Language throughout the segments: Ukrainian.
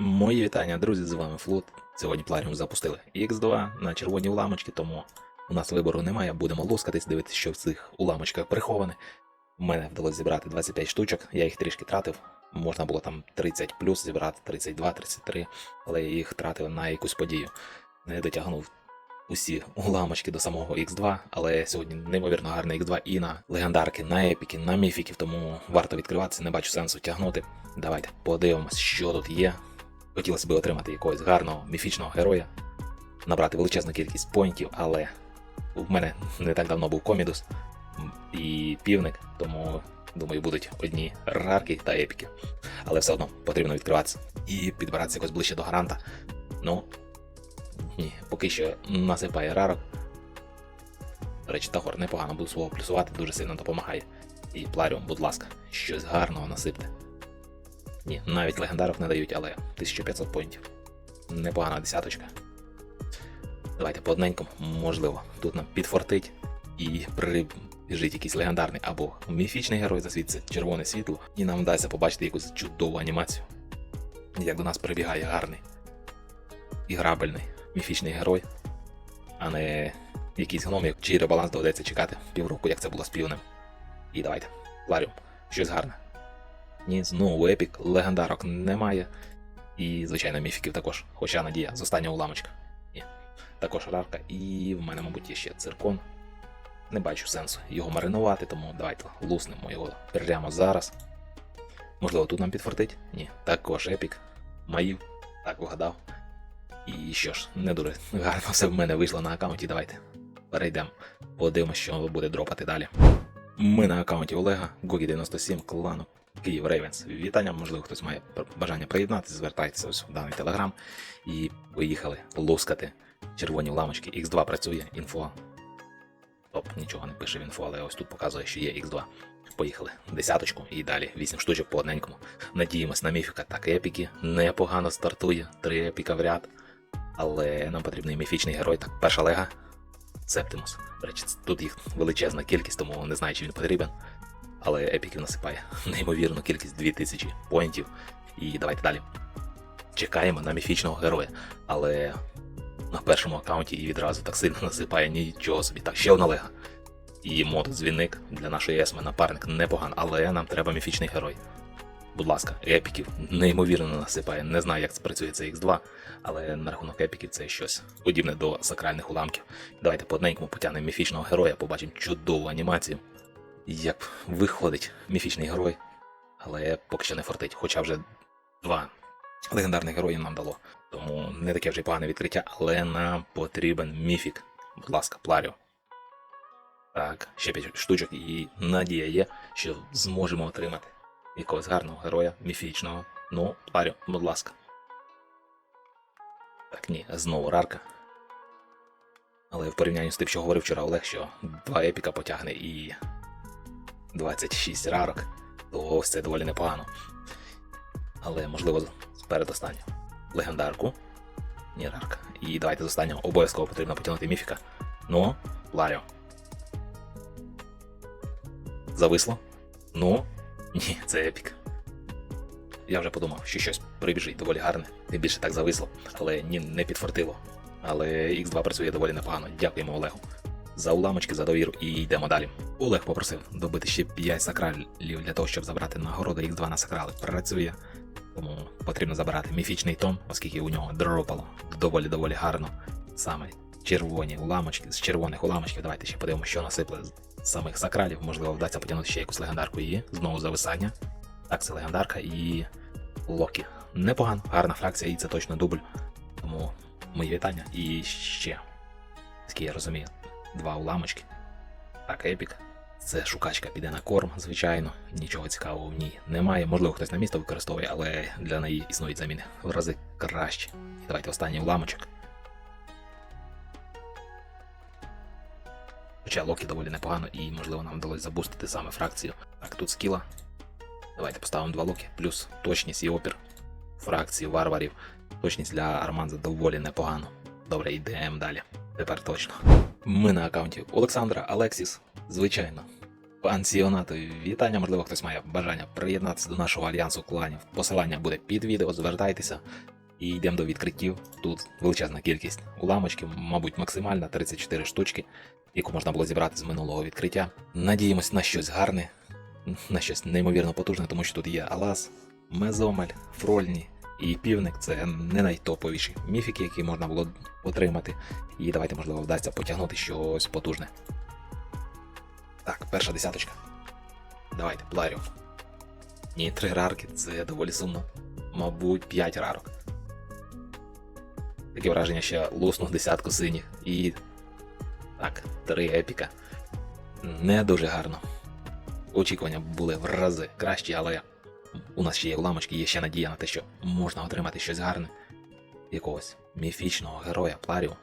Мої вітання, друзі, з вами Флот. Сьогодні Пларіум запустили X2 на червоні уламочки, тому у нас вибору немає. Будемо лускатись, дивитися, що в цих уламочках приховане. Мене вдалося зібрати 25 штучок, я їх трішки тратив. Можна було там 30 плюс зібрати 32, 33, але я їх тратив на якусь подію. Не дотягнув усі уламочки до самого X2, але сьогодні неймовірно гарний X2 і на легендарки, на епіки, на міфіків, тому варто відкриватися, не бачу сенсу тягнути. Давайте подивимось, що тут є. Хотілося б отримати якогось гарного міфічного героя, набрати величезну кількість поінтів, але в мене не так давно був комідус і півник, тому думаю, будуть одні рарки та епіки. Але все одно потрібно відкриватися і підбиратися якось ближче до гаранта. Ну, ні, поки що насипає рарок. До речі, Тахор непогано буду свого плюсувати, дуже сильно допомагає. І Пларіум, будь ласка, щось гарного насипте. Ні, навіть легендарок не дають, але 1500 поінтів. Непогана десяточка. Давайте по одненькому, можливо, тут нам підфортить і прибіжить якийсь легендарний або міфічний герой засвітиться червоне світло, і нам вдасться побачити якусь чудову анімацію. Як до нас прибігає гарний і грабельний міфічний герой, а не якийсь гном, чий ребаланс доведеться чекати півроку, як це було з півнем. І давайте, Ларіум, щось гарне. Ні, знову епік, легендарок немає. І, звичайно, міфіків також. Хоча надія з останнього уламочка. Ні. Також рарка, і в мене, мабуть, є ще циркон. Не бачу сенсу його маринувати, тому давайте луснемо його прямо зараз. Можливо, тут нам підфортить? Ні. Також епік. Маїв. Так вгадав. І що ж, не дуже гарно все в мене вийшло на аккаунті. Давайте перейдемо. Подивимося, що буде дропати далі. Ми на аккаунті Олега, Гогі97, клану Київ Рейвенс. Вітання, можливо, хтось має бажання приєднатися, звертайтеся ось в даний телеграм. І поїхали лускати червоні ламочки. X2 працює, інфо. Топ, нічого не пише в інфо, але ось тут показує, що є X2. Поїхали. Десяточку і далі. Вісім штучок по одненькому. Надіємось на міфіка. Так, епіки непогано стартує. Три епіка в ряд. Але нам потрібний міфічний герой. Так, перша лега. Септимус. До речі, тут їх величезна кількість, тому не знаю, чи він потрібен. Але епіків насипає неймовірну кількість 2000 поінтів. І давайте далі. Чекаємо на міфічного героя. Але на першому аккаунті і відразу так сильно насипає нічого собі. Так, ще одна лега. І мод дзвінник для нашої есми напарник непоган, але нам треба міфічний герой. Будь ласка, епіків неймовірно насипає. Не знаю, як це працює це X2, але на рахунок епіків це щось подібне до сакральних уламків. Давайте по одненькому потягнемо міфічного героя, побачимо чудову анімацію. Як виходить міфічний герой, але поки що не фортить, хоча вже два легендарних герої нам дало. Тому не таке вже й погане відкриття, але нам потрібен міфік. Будь ласка, Пларіо. Так, ще 5 штучок, і надія є, що зможемо отримати якогось гарного героя, міфічного. Ну, Пларіо, будь ласка. Так, ні, знову рарка. Але в порівнянні з тим, що говорив вчора Олег, що два епіка потягне і 26 рарок, то це доволі непогано. Але можливо сперед останнього. Легендарку. Ні, рарка. І давайте з останнього обов'язково потрібно потягнути міфіка. Ну, Ларіо. Зависло? Ну, ні, це епік. Я вже подумав, що щось прибіжить доволі гарне, тим більше так зависло, але ні, не підфартило. Але X2 працює доволі непогано. Дякуємо Олегу. За уламочки, за довіру і йдемо далі. Олег попросив добити ще 5 сакралів для того, щоб забрати нагороду X2 на сакрали. Працює, тому потрібно забирати міфічний том, оскільки у нього дропало доволі доволі гарно. Саме червоні уламочки з червоних уламочків. Давайте ще подивимося, що насипли з самих сакралів. Можливо, вдасться потягнути ще якусь легендарку і знову зависання. Так, це легендарка і Локі. Непогано, гарна фракція, і це точно дубль. Тому мої вітання. І ще, скільки я розумію, два уламочки. Так, епік. Це шукачка піде на корм, звичайно. Нічого цікавого в ній немає. Можливо, хтось на місто використовує, але для неї існують заміни в рази краще. І давайте останній уламочок. Хоча Локі доволі непогано і, можливо, нам вдалося забустити саме фракцію. Так, тут скіла. Давайте поставимо два локи, плюс точність і опір фракції варварів. Точність для Арманза доволі непогано. Добре, йдемо далі. Тепер точно. Ми на аккаунті Олександра Алексіс, звичайно. Пансіонату, вітання, можливо, хтось має бажання приєднатися до нашого альянсу кланів. Посилання буде під відео, звертайтеся і йдемо до відкриттів. Тут величезна кількість уламочків, мабуть, максимальна 34 штучки, яку можна було зібрати з минулого відкриття. Надіємось на щось гарне, на щось неймовірно потужне, тому що тут є Алас, Мезомель, Фрольні і Півник це не найтоповіші міфіки, які можна було отримати. І давайте, можливо, вдасться потягнути щось потужне. Так, перша десяточка. Давайте, пларю. Ні, три рарки, це доволі сумно. Мабуть, п'ять рарок. Таке враження ще луснув десятку синіх. І. Так, три епіка. Не дуже гарно. Очікування були в рази кращі, але у нас ще є уламочки, є ще надія на те, що можна отримати щось гарне. Якогось міфічного героя Пларіу.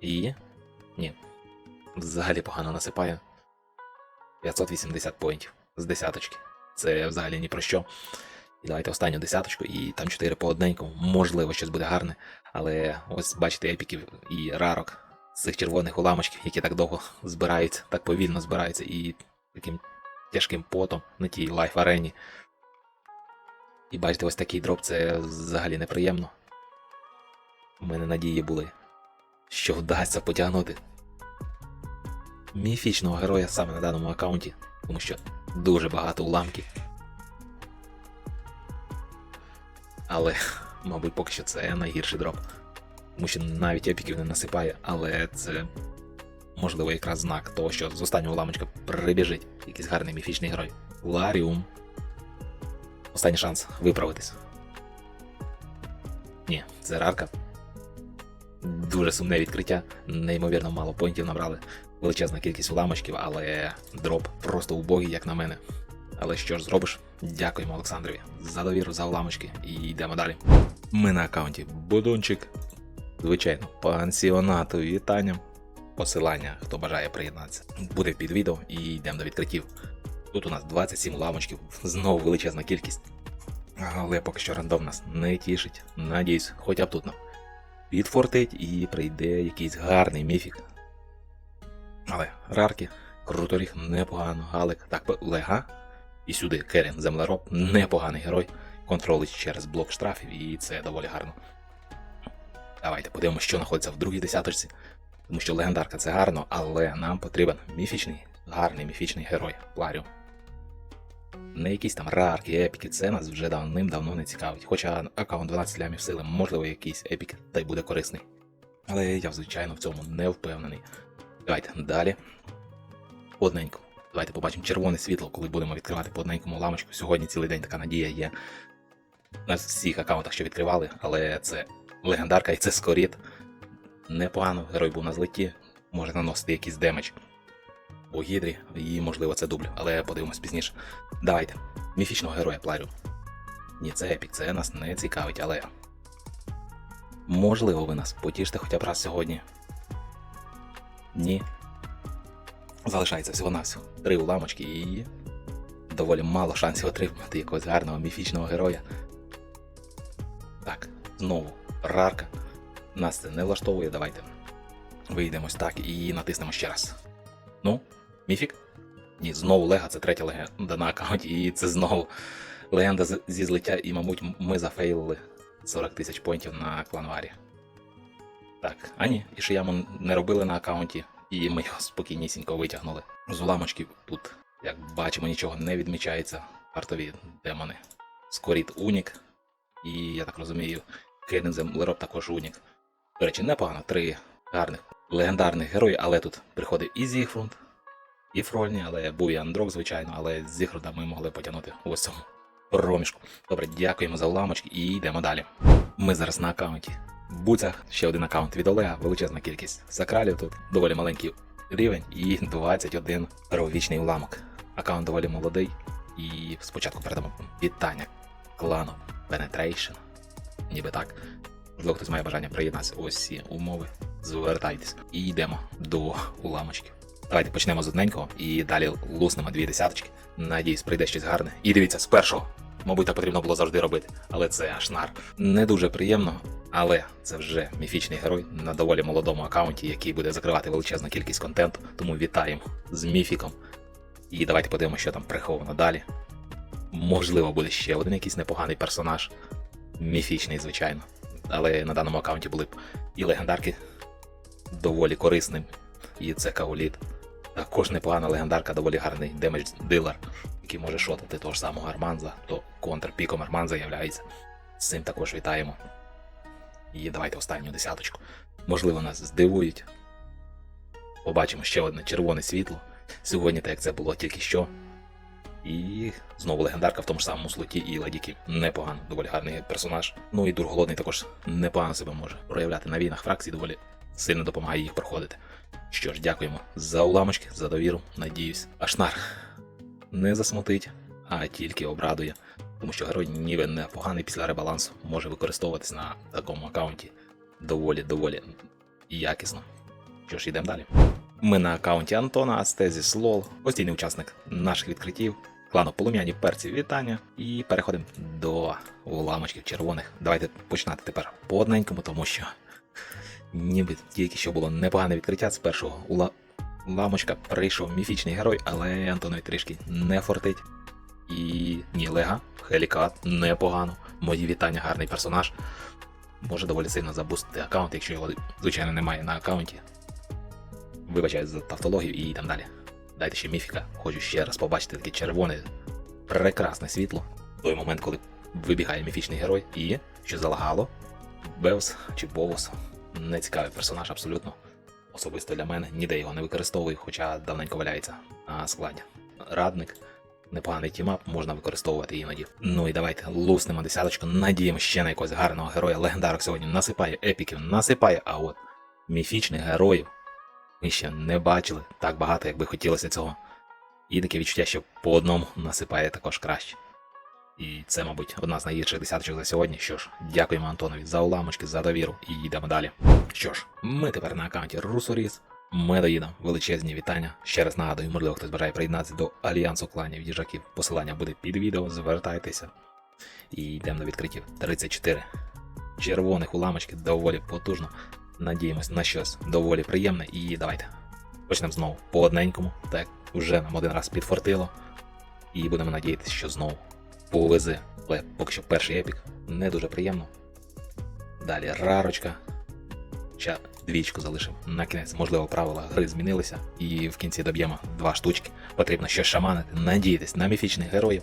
І. Ні. Взагалі погано насипає. 580 поінтів з десяточки. Це взагалі ні про що. І давайте останню десяточку, і там 4 по одненькому. Можливо, щось буде гарне. Але ось бачите епіків і рарок з цих червоних уламочків, які так довго збираються, так повільно збираються, і таким тяжким потом на тій лайф арені. І бачите, ось такий дроп це взагалі неприємно. У мене надії були, що вдасться потягнути міфічного героя саме на даному аккаунті, тому що дуже багато уламків. Але, мабуть, поки що це найгірший дроп. Тому що навіть епіків не насипає, але це можливо якраз знак того, що з останнього уламочка прибіжить якийсь гарний міфічний герой. Ларіум. Останній шанс виправитись. Ні, це рарка. Дуже сумне відкриття. Неймовірно мало поінтів набрали. Величезна кількість уламочків, але дроп просто убогий, як на мене. Але що ж зробиш? Дякуємо Олександрові за довіру, за уламочки і йдемо далі. Ми на аккаунті Будунчик. Звичайно, пансіонату вітання. Посилання, хто бажає приєднатися, буде під відео і йдемо до відкриттів. Тут у нас 27 уламочків, знову величезна кількість. Але поки що рандом нас не тішить. Надіюсь, хоча б тут нам відфортить і прийде якийсь гарний міфік. Але рарки, круторіг непогано, Галик, так, Лега. І сюди Керін, землероб, непоганий герой. Контролить через блок штрафів, і це доволі гарно. Давайте подивимося, що знаходиться в другій десяточці. Тому що легендарка це гарно, але нам потрібен міфічний, гарний міфічний герой Пларіум. Не якісь там рарки, епіки, це нас вже давним-давно не цікавить. Хоча аккаунт 12 лямів сили, можливо, якийсь епік та й буде корисний. Але я, звичайно, в цьому не впевнений. Давайте далі. По одненькому. Давайте побачимо червоне світло, коли будемо відкривати по одненькому ламочку. Сьогодні цілий день така надія є. На всіх аккаунтах, що відкривали, але це легендарка і це скоріт. Непогано, герой був на злеті, може наносити якийсь демедж у гідрі, і можливо це дубль, але подивимось пізніше. Давайте. Міфічного героя пларю. Ні, це епік, це нас не цікавить, але. Можливо, ви нас потішите хоча б раз сьогодні. Ні. Залишається всього на всього три уламочки і. Доволі мало шансів отримати якогось гарного міфічного героя. Так, знову рарка. Нас це не влаштовує, давайте. Вийдемо ось так і натиснемо ще раз. Ну, міфік? Ні, знову Лега, це третя легенда на аккаунті, і це знову легенда зі злиття, і, мабуть, ми зафейлили 40 тисяч поінтів на кланварі. Так, а ні, і Шияму не робили на аккаунті, і ми його спокійнісінько витягнули. З уламочків тут, як бачимо, нічого не відмічається. Вартові демони. Скоріт Унік. І я так розумію, Кейден Землероб також Унік. До речі, непогано, три гарних легендарних герої, але тут приходить і Зігфрунд, і Фрольні, але був і Андрок, звичайно, але з Зігфруда ми могли потягнути ось цьому проміжку. Добре, дякуємо за уламочки і йдемо далі. Ми зараз на аккаунті. Буцях ще один аккаунт від Олега, величезна кількість сакралів тут, доволі маленький рівень і 21 первовічний уламок. Аккаунт доволі молодий. І спочатку передамо вітання клану Penetration. Ніби так. Можливо, хтось має бажання приєднатися. Ось ці умови. Звертайтесь. І йдемо до уламочків. Давайте почнемо з одненького і далі луснемо дві десяточки. Надіюсь, прийде щось гарне. І дивіться, з першого. Мабуть, так потрібно було завжди робити, але це аж нар. Не дуже приємно. Але це вже міфічний герой на доволі молодому аккаунті, який буде закривати величезну кількість контенту. Тому вітаємо з міфіком. І давайте подивимося, що там приховано далі. Можливо, буде ще один якийсь непоганий персонаж. Міфічний, звичайно. Але на даному аккаунті були б і легендарки доволі корисним. І це Кауліт. Також непогана легендарка, доволі гарний демедж дилер, який може шотати того ж самого Арманза, то контрпіком Арманза являється. З цим також вітаємо. І давайте останню десяточку. Можливо, нас здивують. Побачимо ще одне червоне світло. Сьогодні, так як це було тільки що. І знову легендарка в тому ж самому слоті і ладіки. Непогано, доволі гарний персонаж. Ну і Дурголодний також непогано себе може проявляти на війнах фракцій, доволі сильно допомагає їх проходити. Що ж, дякуємо за уламочки, за довіру, надіюсь. Ашнар не засмутить, а тільки обрадує, тому що герой ніби непоганий після ребалансу може використовуватись на такому аккаунті доволі доволі якісно. Що ж, йдемо далі. Ми на аккаунті Антона Астезіс Лол, постійний учасник наших відкриттів, клану Полум'яні перців вітання. І переходимо до уламочків червоних. Давайте починати тепер по одненькому, тому що ніби тільки що було непогане відкриття з першого ула... ламочка прийшов міфічний герой, але Антонові трішки не фортить. І ні, Лега, Хелікат, непогано. Мої вітання, гарний персонаж. Може доволі сильно забустити аккаунт, якщо його, звичайно, немає на аккаунті. Вибачаю за тавтологію і йдемо далі. Дайте ще міфіка. Хочу ще раз побачити таке червоне, прекрасне світло. Той момент, коли вибігає міфічний герой, і що залагало, Бевс чи Бовос. Нецікавий персонаж абсолютно. Особисто для мене ніде його не використовую, хоча давненько валяється на складі. Радник, непоганий тімап, можна використовувати іноді. Ну і давайте луснемо десяточку, надіємо ще на якогось гарного героя. Легендарок сьогодні насипає епіків, насипає, а от міфічних героїв ми ще не бачили так багато, як би хотілося цього. І таке відчуття, що по одному насипає також краще. І це, мабуть, одна з найгірших десяточок за сьогодні. Що ж, дякуємо Антонові за уламочки, за довіру і йдемо далі. Що ж, ми тепер на аккаунті Русоріс. Ми доїдемо величезні вітання. Ще раз нагадую, можливо, хтось бажає приєднатися до альянсу кланів їжаків. Посилання буде під відео, звертайтеся. І йдемо до відкриттів. 34 червоних уламочки доволі потужно. Надіємось на щось доволі приємне. І давайте почнемо знову по одненькому. Так, вже нам один раз підфортило. І будемо надіятися, що знову повезе. Але поки що перший епік не дуже приємно. Далі рарочка. Ще двічку залишимо на кінець. Можливо, правила гри змінилися, і в кінці доб'ємо два штучки. Потрібно щось шаманити, надіятись на міфічних героїв,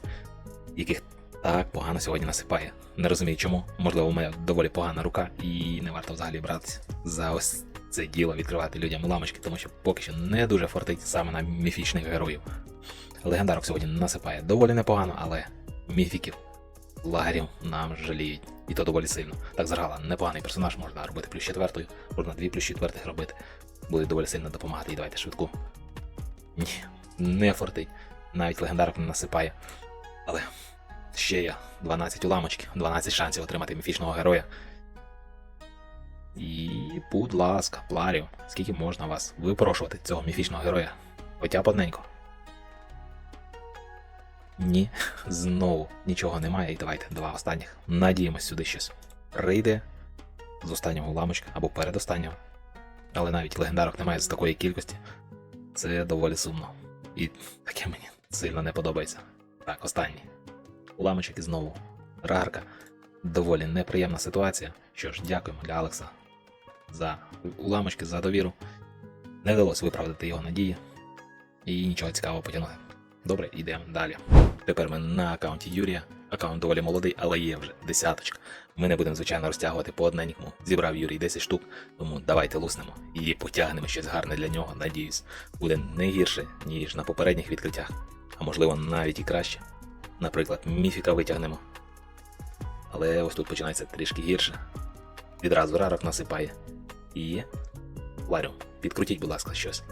яких так погано сьогодні насипає. Не розумію чому. Можливо, у мене доволі погана рука, і не варто взагалі братися за ось це діло відкривати людям ламочки, тому що поки що не дуже фортить саме на міфічних героїв. Легендарок сьогодні насипає доволі непогано, але міфіків лагерів нам жаліють. І то доволі сильно. Так зрала непоганий персонаж, можна робити плюс четвертою, можна дві плюс четвертих робити. Буде доволі сильно допомагати. І давайте швидку. Ні, не фортить. Навіть легендарок не насипає. Але ще є 12 уламочки, 12 шансів отримати міфічного героя. І, будь ласка, Пларіо, скільки можна вас випрошувати цього міфічного героя? Хоча б одненько. Ні, знову нічого немає. І давайте два останніх. Надіємось сюди щось. Прийде з останнього ламочка або передостаннього. Але навіть легендарок немає з такої кількості. Це доволі сумно. І таке мені сильно не подобається. Так, останній. Уламочок і знову. Рарка. Доволі неприємна ситуація. Що ж, дякуємо для Алекса за уламочки, за довіру. Не вдалося виправдати його надії. І нічого цікавого потягнути. Добре, йдемо далі. Тепер ми на аккаунті Юрія. Аккаунт доволі молодий, але є вже десяточка. Ми не будемо, звичайно, розтягувати по одненькому. Зібрав Юрій 10 штук, тому давайте луснемо і потягнемо щось гарне для нього. Надіюсь, буде не гірше, ніж на попередніх відкриттях, а можливо навіть і краще. Наприклад, міфіка витягнемо. Але ось тут починається трішки гірше. Відразу рарок насипає. І. Ларю, підкрутіть, будь ласка, щось.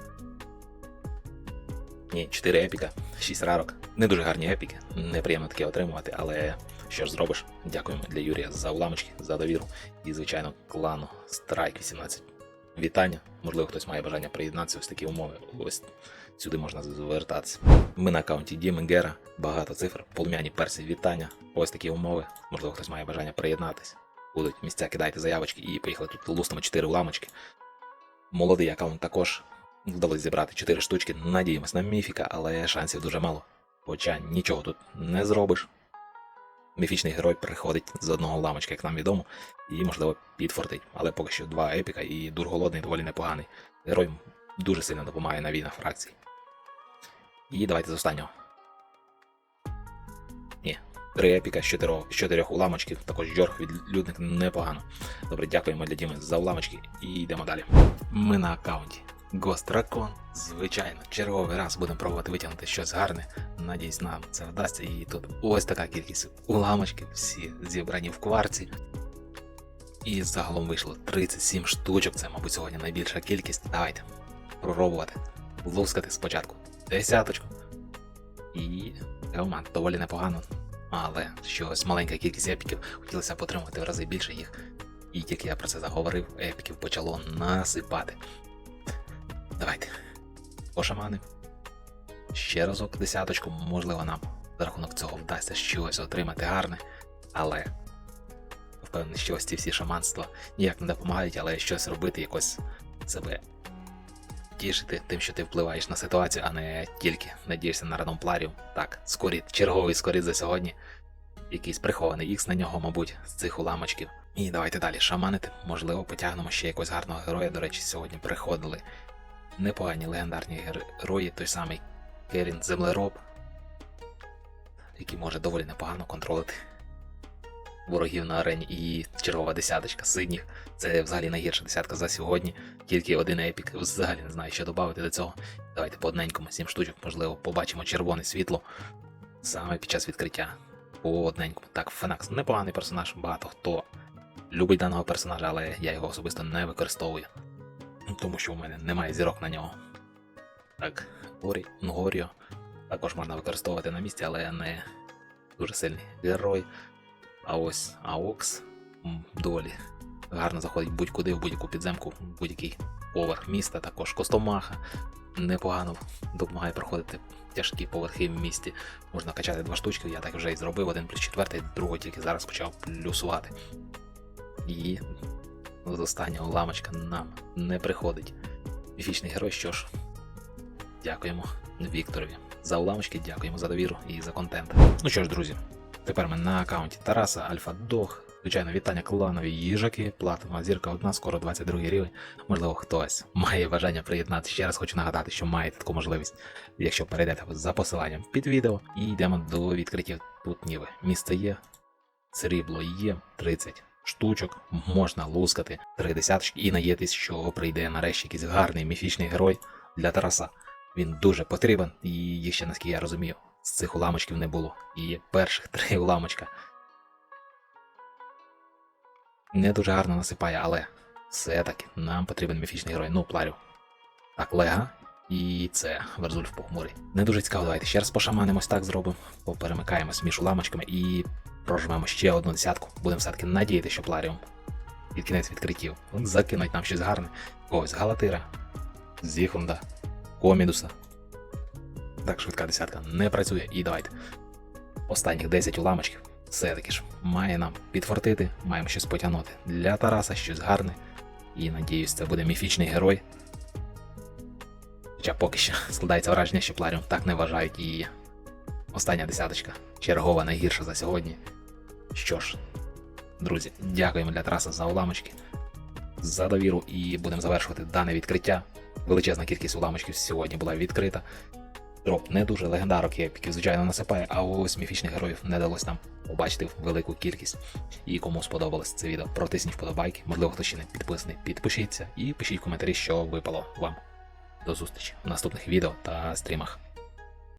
Ні, 4 епіка, 6 рарок. Не дуже гарні епіки, неприємно таке отримувати, але що ж зробиш? Дякуємо для Юрія за уламочки, за довіру і, звичайно, клану Strike 18. Вітання. Можливо, хтось має бажання приєднатися ось такі умови. Ось сюди можна звертатися. Ми на аккаунті Діми Гера, багато цифр, полум'яні персі, вітання. Ось такі умови. Можливо, хтось має бажання приєднатися. Будуть місця, кидайте заявочки і поїхали тут лустимо 4 уламочки. Молодий аккаунт також вдалося зібрати 4 штучки. Надіємось на міфіка, але шансів дуже мало. Хоча нічого тут не зробиш. Міфічний герой приходить з одного уламочка, як нам відомо, і, можливо, підфортить. Але поки що два епіка і дур голодний доволі непоганий. Герой дуже сильно допомагає на війнах фракцій. І давайте з останнього. Ні, три епіка з чотирьох, з чотирьох уламочків, також Джорг від людник непогано. Добре, дякуємо для Діми за уламочки і йдемо далі. Ми на аккаунті. Ghost Recon, звичайно, черговий раз будемо пробувати витягнути щось гарне. Надіюсь, нам це вдасться. І тут ось така кількість уламочків, всі зібрані в кварці. І загалом вийшло 37 штучок. Це, мабуть, сьогодні найбільша кількість. Давайте пробувати. Лускати спочатку десяточку. І команд доволі непогано. Але щось маленька кількість епіків хотілося б отримати в рази більше їх. І тільки я про це заговорив, епіків почало насипати. Давайте. Пошамани. Ще разок десяточку, можливо, нам за рахунок цього вдасться щось отримати гарне, але впевнений, що ось ці всі шаманства ніяк не допомагають, але щось робити, якось себе тішити тим, що ти впливаєш на ситуацію, а не тільки надієшся на раномпларів. Так, скоріт, черговий скоріт за сьогодні. Якийсь прихований ікс на нього, мабуть, з цих уламочків. І давайте далі шаманити. Можливо, потягнемо ще якогось гарного героя. До речі, сьогодні приходили непогані легендарні герої, той самий Керін Землероб, який може доволі непогано контролити ворогів на арені і чергова десяточка синіх. Це взагалі найгірша десятка за сьогодні. Тільки один епік. Взагалі не знаю, що додати до цього. Давайте по одненькому, сім штучок, можливо, побачимо червоне світло саме під час відкриття. По одненькому. Так, Фенакс непоганий персонаж, багато хто любить даного персонажа, але я його особисто не використовую. Ну, Тому що у мене немає зірок на нього. Так, Горі, Нгоріо також можна використовувати на місці, але не дуже сильний герой. А ось Аокс м, доволі гарно заходить будь-куди, в будь-яку підземку, в будь-який поверх міста, також Костомаха. Непогано допомагає проходити тяжкі поверхи в місті. Можна качати два штучки, я так вже і зробив, один плюс четвертий, другого тільки зараз почав плюсувати. І з останнього ламочка нам не приходить. Міфічний герой, що ж, дякуємо Вікторові за уламочки, дякуємо за довіру і за контент. Ну що ж, друзі, тепер ми на аккаунті Тараса Альфа Дог. Звичайно, вітання кланові їжаки, платина зірка одна, скоро 22 рівень. Можливо, хтось має бажання приєднати. Ще раз хочу нагадати, що маєте таку можливість, якщо перейдете за посиланням під відео, і йдемо до відкриттів тут ніби. Місце є, срібло є, 30 штучок, можна лускати три десяточки і надіятись, що прийде нарешті якийсь гарний міфічний герой для Тараса. Він дуже потрібен, і їх ще, наскільки я розумію, з цих уламочків не було. І перших три уламочка не дуже гарно насипає, але все-таки нам потрібен міфічний герой. Ну, пларю. Так, Лега. І це Верзуль в похмурі. Не дуже цікаво, давайте ще раз пошаманимось, так зробимо. Поперемикаємось між уламочками і прожмемо ще одну десятку. Будемо все-таки надіяти, що Пларіум під кінець відкриттів. Закинуть нам щось гарне. Когось Галатира, Зіхунда, Комідуса. Так, швидка десятка не працює. І давайте. Останніх 10 уламочків. Все-таки ж має нам підфортити, маємо щось потягнути. Для Тараса щось гарне. І надіюсь, це буде міфічний герой. Хоча поки що складається враження, що Пларіум так не вважають і остання десяточка. Чергова найгірша за сьогодні. Що ж, друзі, дякуємо для Тараса за уламочки, за довіру і будемо завершувати дане відкриття. Величезна кількість уламочків сьогодні була відкрита. Дроп не дуже легендарок який, звичайно, насипає, а ось міфічних героїв не далось нам побачити велику кількість. І кому сподобалось це відео, протисніть вподобайки. Можливо, хто ще не підписаний, підпишіться і пишіть в коментарі, що випало вам. До зустрічі в наступних відео та стрімах.